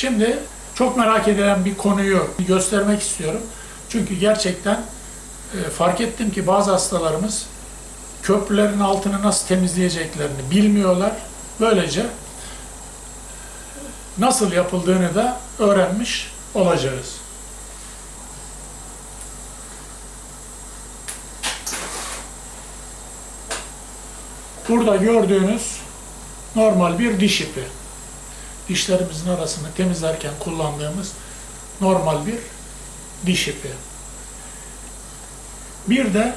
Şimdi çok merak edilen bir konuyu göstermek istiyorum. Çünkü gerçekten e, fark ettim ki bazı hastalarımız köprülerin altını nasıl temizleyeceklerini bilmiyorlar. Böylece nasıl yapıldığını da öğrenmiş olacağız. Burada gördüğünüz normal bir diş ipi. Dişlerimizin arasını temizlerken kullandığımız normal bir diş ipi. Bir de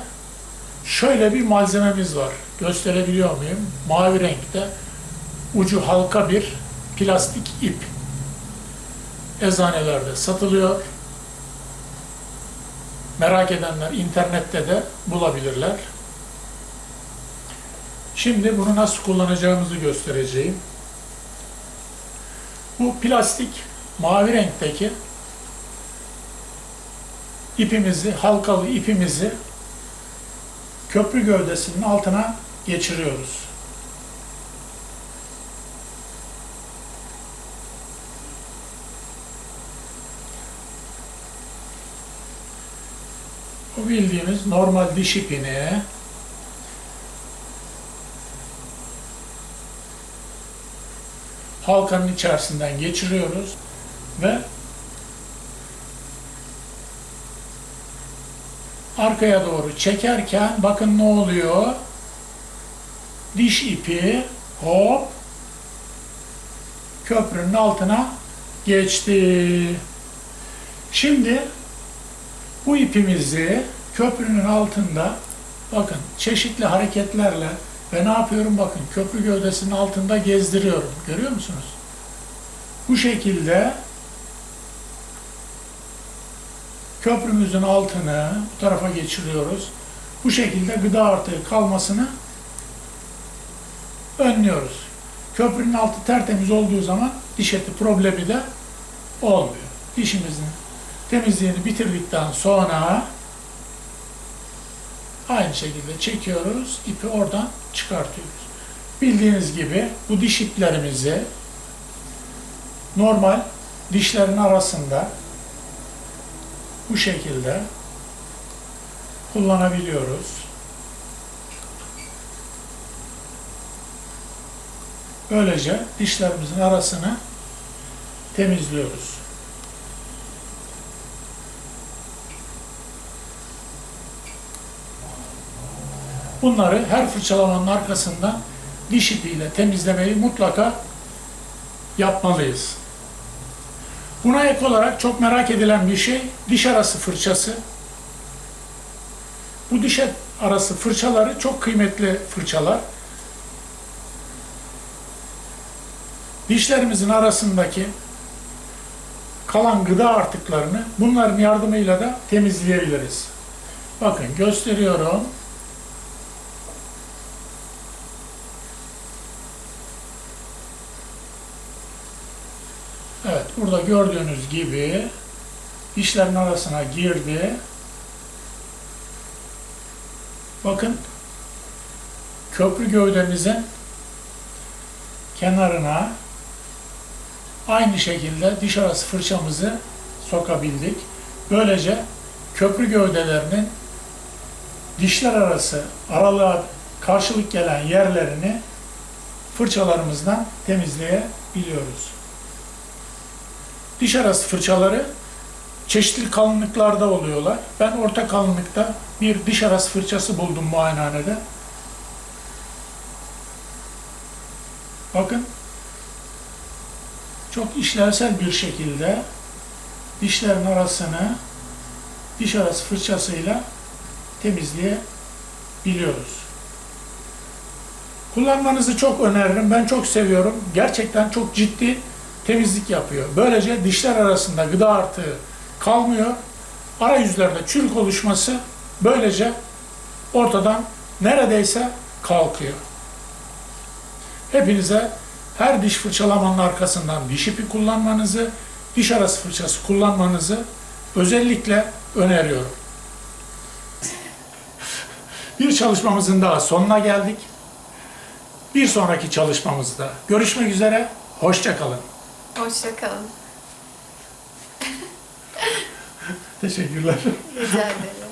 şöyle bir malzememiz var. Gösterebiliyor muyum? Mavi renkte ucu halka bir plastik ip. Eczanelerde satılıyor. Merak edenler internette de bulabilirler. Şimdi bunu nasıl kullanacağımızı göstereceğim. Bu plastik mavi renkteki ipimizi, halkalı ipimizi köprü gövdesinin altına geçiriyoruz. Bu bildiğimiz normal diş ipini halkanın içerisinden geçiriyoruz ve arkaya doğru çekerken bakın ne oluyor? Diş ipi hop köprünün altına geçti. Şimdi bu ipimizi köprünün altında bakın çeşitli hareketlerle ve ne yapıyorum bakın köprü gövdesinin altında gezdiriyorum. Görüyor musunuz? Bu şekilde köprümüzün altını bu tarafa geçiriyoruz. Bu şekilde gıda artığı kalmasını önlüyoruz. Köprünün altı tertemiz olduğu zaman diş eti problemi de olmuyor. Dişimizin temizliğini bitirdikten sonra aynı şekilde çekiyoruz, ipi oradan çıkartıyoruz. Bildiğiniz gibi bu diş iplerimizi normal dişlerin arasında bu şekilde kullanabiliyoruz. Böylece dişlerimizin arasını temizliyoruz. Bunları her fırçalamanın arkasından diş ipiyle temizlemeyi mutlaka yapmalıyız. Buna ek olarak çok merak edilen bir şey diş arası fırçası. Bu diş arası fırçaları çok kıymetli fırçalar. Dişlerimizin arasındaki kalan gıda artıklarını bunların yardımıyla da temizleyebiliriz. Bakın gösteriyorum. Evet, burada gördüğünüz gibi dişlerin arasına girdi. Bakın köprü gövdemizin kenarına aynı şekilde diş arası fırçamızı sokabildik. Böylece köprü gövdelerinin dişler arası aralığa karşılık gelen yerlerini fırçalarımızdan temizleyebiliyoruz. Diş arası fırçaları çeşitli kalınlıklarda oluyorlar. Ben orta kalınlıkta bir diş arası fırçası buldum muayenehanede. Bakın çok işlevsel bir şekilde dişlerin arasını diş arası fırçasıyla temizleyebiliyoruz. Kullanmanızı çok öneririm. Ben çok seviyorum. Gerçekten çok ciddi temizlik yapıyor. Böylece dişler arasında gıda artığı kalmıyor. Arayüzlerde çürük oluşması böylece ortadan neredeyse kalkıyor. Hepinize her diş fırçalamanın arkasından diş ipi kullanmanızı, diş arası fırçası kullanmanızı özellikle öneriyorum. Bir çalışmamızın daha sonuna geldik. Bir sonraki çalışmamızda görüşmek üzere, hoşçakalın. Hoşçakalın. Teşekkürler. Rica ederim.